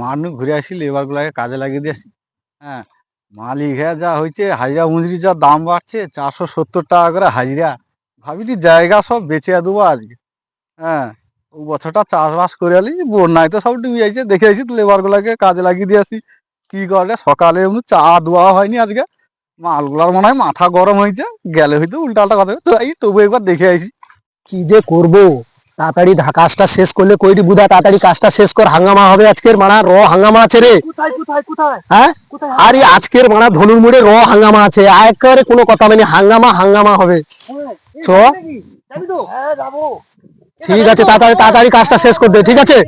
মাঠ ঘুরে আসি লেবার গুলাকে কাজে লাগিয়ে দিয়েছি হ্যাঁ মালিক হ্যাঁ যা হয়েছে হাজিরা মজুরি যা দাম বাড়ছে, চারশো সত্তর টাকা করে হাজিরা। ভাবিলি জায়গা সব বেচে দেবো আজকে। হ্যাঁ ও বছরটা চাষবাস করে আলি বন্যায় তো সব ডুবে যাইছে, দেখে আসি লেবার গুলাকে কাজে লাগিয়ে দিয়েছি কি করে, সকালে এমনি চা দেওয়া হয়নি আজকে। মালগুলার মনে হয় মাথা গরম হয়েছে, গেলে হয়তো উল্টা পাল্টা কথা। তো এই তবু একবার দেখে আসি, কি যে করব? তাড়াতাড়ি কাজটা শেষ করলে কইটি বুধা তাড়াতাড়ি কাজটা শেষ কর হাঙ্গামা হবে আজকের মানা র হাঙ্গামা আছে রে। কোথায় কোথায় কোথায়? হ্যাঁ? কোথায় আরে আজকের মানা ধনুর মুড়ে র হাঙ্গামা আছে একেবারে কোনো কথা মানে হাঙ্গামা হাঙ্গামা হবে। চ। যাবি তো? হ্যাঁ যাব। ঠিক আছে তাড়াতাড়ি তাড়াতাড়ি কাজটা শেষ করে দে ঠিক আছে।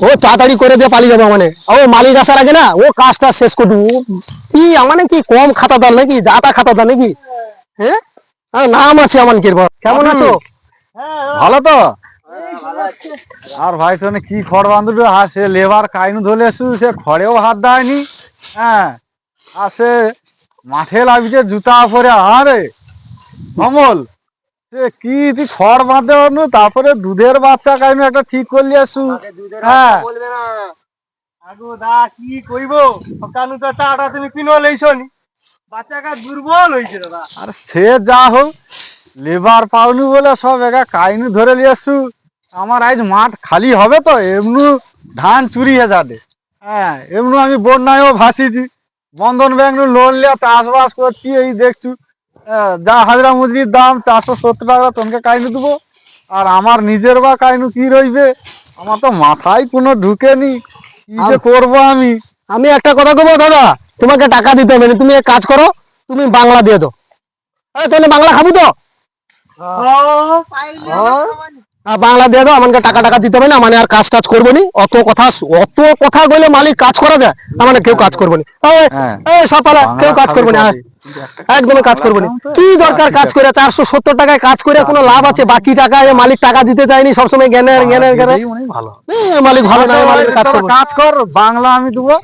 ও তাড়াতাড়ি করে দিয়ে পালিয়ে যাবে মানে ও মালিক আসার আগে না ও কাজটা শেষ করে দেবো কি মানে কি কম খাতা দাল নাকি? যাতা খাতা দাল নাকি? হ্যাঁ। নাম আছে আমার কি কেমন আছো? হ্যাঁ হ্যাঁ, ভালো তো? আছে। আর ভাই তোনে কি খড় বান্ধব আর সে লেবার কাইনু ধরে এসু সে খড়েও হাত দেয়নি। হ্যাঁ আর সে মাঠে লাগছে জুতা পরে। আরে কমল সে কি তুই খড় বাঁধে তারপরে দুধের বাচ্চা কাইনু একটা ঠিক করলি আসু হ্যাঁ। আগো দা কি কইব? সকালু তো টাটা তুমি কিনো লইছো নি বাচ্চাটা দুর্বল হইছে দাদা। আর সে যা হোক লেবার পাওনি বলে সব একা কাইনু ধরে নিয়ে আসু আমার আজ মাঠ খালি হবে তো এমনু ধান চুরি হয়ে যাবে। হ্যাঁ এমনু আমি বন্যায়ও ভাসিছি। বন্ধন ব্যাংক লোন নিয়ে চাষবাস করছি এই দেখছু। হ্যাঁ, যা হাজরা মজুরির দাম চারশো সত্তর টাকা তোমাকে কাইনু দেবো। আর আমার নিজের বা কাইনু কি রইবে? আমার তো মাথায় কোনো ঢুকেনি কি যে করব আমি? আমি একটা কথা দেবো দাদা তোমাকে টাকা দিতে হবে তুমি এক কাজ করো তুমি বাংলা দিয়ে দাও। তাহলে বাংলা খাব তো? বাংলা দিয়ে দাও আমাকে টাকা টাকা দিতে হবে না মানে আর কাজ টাজ করব নি। অত কথা অত কথা বলে মালিক কাজ করা যায় মানে কেউ কাজ করব নি। এই, হ্যাঁ। সকালে কেউ কাজ করব না একদমই কাজ করব না। কি দরকার কাজ করে? চারশো সত্তর টাকায় কাজ করে কোনো লাভ আছে? বাকি টাকা এ মালিক টাকা দিতে চায়নি সবসময় জ্ঞানের জ্ঞানের জ্ঞানের। মালিক ভালো না মালিক। কাজ কর বাংলা আমি দেবো।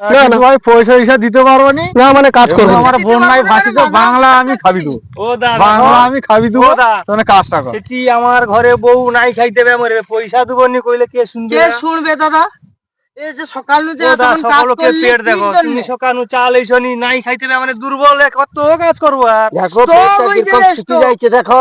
না, না। ভাই পয়সা হিসা দিতে পারব নি না মানে কাজ করব এবং না। আমার ভাসি তো বাংলা আমি খাবি দেবো বাংলা আমি খাবি দেবো ও কাজটা কর। সেটি আমার ঘরে বউ নাই খাইতে হবে মরে পয়সা দেবো নি কইলে কে শুনবে কে শুনবে দাদা? এই যে সকালু যে ও কাজ করলি পেট দেখো জন্যে? তুমি সকালু চাল এইছো নি নাই খাইতে হবে মানে দুর্বল কত কাজ করব আর? দেখো তো পেটটা ওই যে কীরকম রেস্ট শুকিয়ে যাচ্ছে দেখো।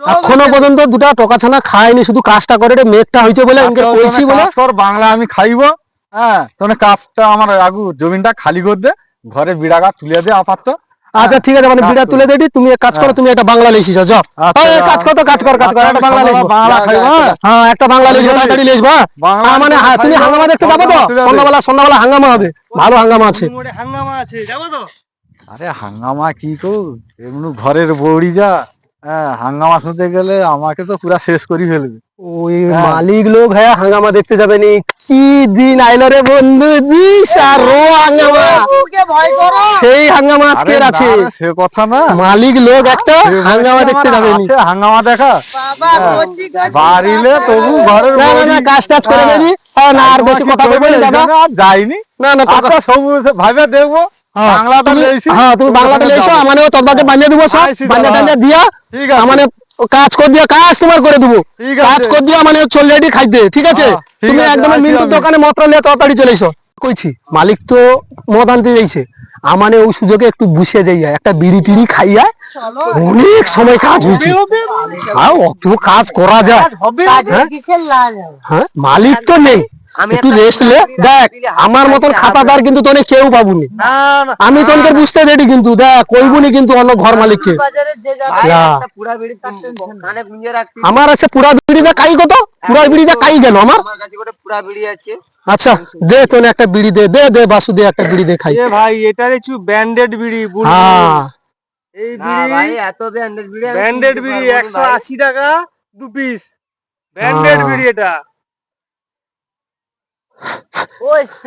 এখনও পর্যন্ত দুটা টকা ছানা খায়নি শুধু কাজটা করে রে মেঘটা হয়েছে বলে বলছি বলে। কর বাংলা আমি খাইবো। হ্যাঁ তোনে কাজটা আমার আগু জমিনটা খালি করে দে ঘরে বিড়া গাছ তুলে দে আপাতত আচ্ছা ঠিক আছে মানে বিড়া তুলে দেবি তুমি এক কাজ করো হ্যাঁ। তুমি একটা বাংলা লিখিস যাও আচ্ছা, কাজ কর কাজ কর কাজ কর আচ্ছা, একটা বাংলা সকালে বাংলা খাইবো হ্যাঁ? হ্যাঁ একটা বাংলা বুঝলি? তাড়াতাড়ি লিখব হ্যাঁ? বাংলা হ্যাঁ, মানে হ্যাঁ, তুমি হাঙ্গামা দেখতে যাব তো। সন্ধ্যাবেলা সন্ধ্যাবেলা হাঙ্গামা হবে ভালো হাঙ্গামা আছে মোড়ে হাঙ্গামা আছে যাব তো আরে হাঙ্গামা কি কো এমনি ঘরের বৌড়ি যা হ্যাঁ হাঙ্গামা শুনতে গেলে আমাকে তো পুরা শেষ করি ফেলবে ওই হ্যাঁ। মালিক লোক হ্যাঁ হাঙ্গামা দেখতে যাবে নি। কি দিন আইলো রে বন্ধু বিশাল হাঙ্গামা। সেই হাঙ্গামা আজকের আছে সে কথা না। মালিক লোক একটা হাঙ্গামা দেখতে যাবে নি। হাঙ্গামা দেখা। বাবা হ্যাঁ। বাড়িলে তবু ঘরের না না না কাজ টাজ করে হ্যাঁ। হ্যাঁ না আর বেশি কথা বলব না দাদা। যাইনি। না না কথা আচ্ছা সবু ভাবে দেখব। বাংলাটা হ্যাঁ তুমি বাংলাতে লেছো মানে তদবাকে বানিয়ে দেবো সব। বানিয়ে টানিয়ে দিয়া। ঠিক আছে। মানে কাজ করে দিয়া কাজ তোমার করে দেবো। কাজ আছে। করে দিয়া মানে চলে যাই খাইতে ঠিক আছে? হ্যাঁ, তুমি একদম মিন্টুর দোকানে মটর নিয়ে তাড়াতাড়ি চলে এসো। কইছি মালিক তো মদ আনতে যাইছে। আমানে ওই সুযোগে একটু বুঝে যাইয়া একটা বিড়ি টিড়ি খাইয়া অনেক সময় কাজ হয়েছে। হ্যাঁ অত কাজ করা যায়। কাজে হ্যাঁ? হ্যাঁ মালিক তো নেই। একটু রেস্ট লে দেখ আমার মতন খাতাদার কিন্তু তোনে কেউ পাবুনি। আমি তোকে বুঝতে রেডি কিন্তু দেখ কইবুনি কিন্তু অন্য ঘর মালিককে। আমার আছে পুরা বিড়িটা কাই কত? পুরা বিড়িটা কাই গেল আমার? আমার কাছে গোটে পুরা বিড়ি আছে। আচ্ছা দে তোনে একটা বিড়ি দে দে দে বাসু দে একটা বিড়ি দে খাই। ভাই এটা একটু ব্যান্ডেড বিড়ি। হ্যাঁ। এই ভাই এত ব্যান্ডেড বিড়ি ব্যান্ডেড বিড়ি পারব না একশো ভাই। আশি টাকা দু পিস ব্যান্ডেড হ্যাঁ। বিড়ি এটা। ওই সে